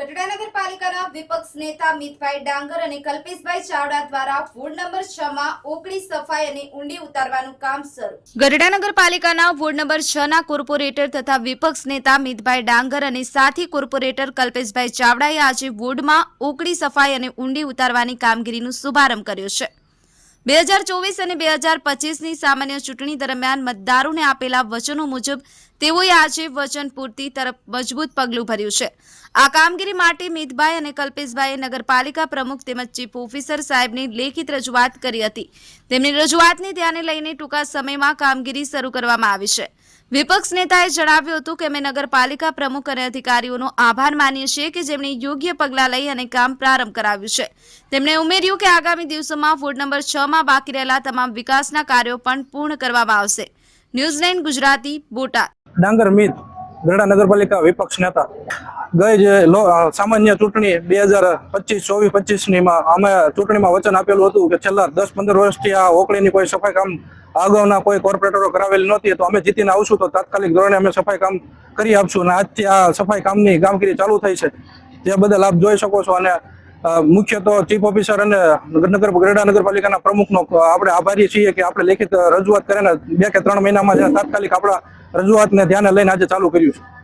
ગઢડા નગરપાલિકાના વિપક્ષ નેતા મિતભાઈ ડાંગર અને કલ્પેશભાઈ ચાવડા દ્વારા વોર્ડ નંબર છ માં ઓકળી સફાઈ અને ઊંડી ઉતારવાનું કામ શરૂ. ગઢડા નગરપાલિકાના વોર્ડ નંબર 6 ના કોર્પોરેટર તથા વિપક્ષ નેતા મિતભાઈ ડાંગર અને સાથી કોર્પોરેટર કલ્પેશભાઈ ચાવડાએ આજે વોર્ડમાં ઓકળી સફાઈ અને ઊંડી ઉતારવાની કામગીરીનો શુભારંભ કર્યો છે. બે હજાર ચોવીસ અને બે હજાર પચીસની સામાન્ય ચૂંટણી દરમિયાન મતદારોને આપેલા વચનો મુજબ તેઓએ આજે વચન પૂર્તિ તરફ મજબૂત પગલું ભર્યું છે. આ કામગીરી માટે મિતભાઈ અને કલ્પેશભાઈએ નગરપાલિકા પ્રમુખ તેમજ ચીફ ઓફિસર સાહેબની લેખિત રજૂઆત કરી હતી. તેમની રજૂઆતને ધ્યાને લઈને ટૂંકા સમયમાં કામગીરી શરૂ કરવામાં આવી છે. વિપક્ષ નેતાએ જણાવ્યું હતું કે અમે નગરપાલિકા પ્રમુખ અને અધિકારીઓનો આભાર માનીએ છીએ કે જેમણે યોગ્ય પગલાં લઈ અને કામ પ્રારંભ કરાવ્યું છે. તેમણે ઉમેર્યું કે આગામી દિવસોમાં વોર્ડ નંબર છ માં બાકી રહેલા તમામ વિકાસના કાર્યો પણ પૂર્ણ કરવામાં આવશે. New Zealand Gujarati Botad. ડાંગર મિત ગરડા નગરપાલિકા વિપક્ષ નેતા. ગઈ જે સામાન્ય ચૂંટણી બે હજાર પચીસ, ચોવીસ પચીસની માં અમે ચૂંટણીમાં વચન આપેલું હતું કે છેલ્લા દસ પંદર વર્ષથી આ ઓકળીની કોઈ સફાઈ કામ અગાઉના કોઈ કોર્પોરેટરો કરાવેલી નહોતી, તો અમે જીતીને આવશું, તો તાત્કાલિક ધોરણે અમે સફાઈ કામ કરી આપશું. અને આજથી આ સફાઈ કામની કામગીરી ચાલુ થઈ છે. જે બદલ આપ જોઈ શકો છો અને મુખ્ય તો ચીફ ઓફિસર અને નગર ગરડા નગરપાલિકાના પ્રમુખનો આપણે આભારી છીએ કે આપણે લેખિત રજૂઆત કરીને બે કે ત્રણ મહિનામાં તાત્કાલિક આપણા રજૂઆતને ધ્યાને લઈને આજે ચાલુ કર્યું છે.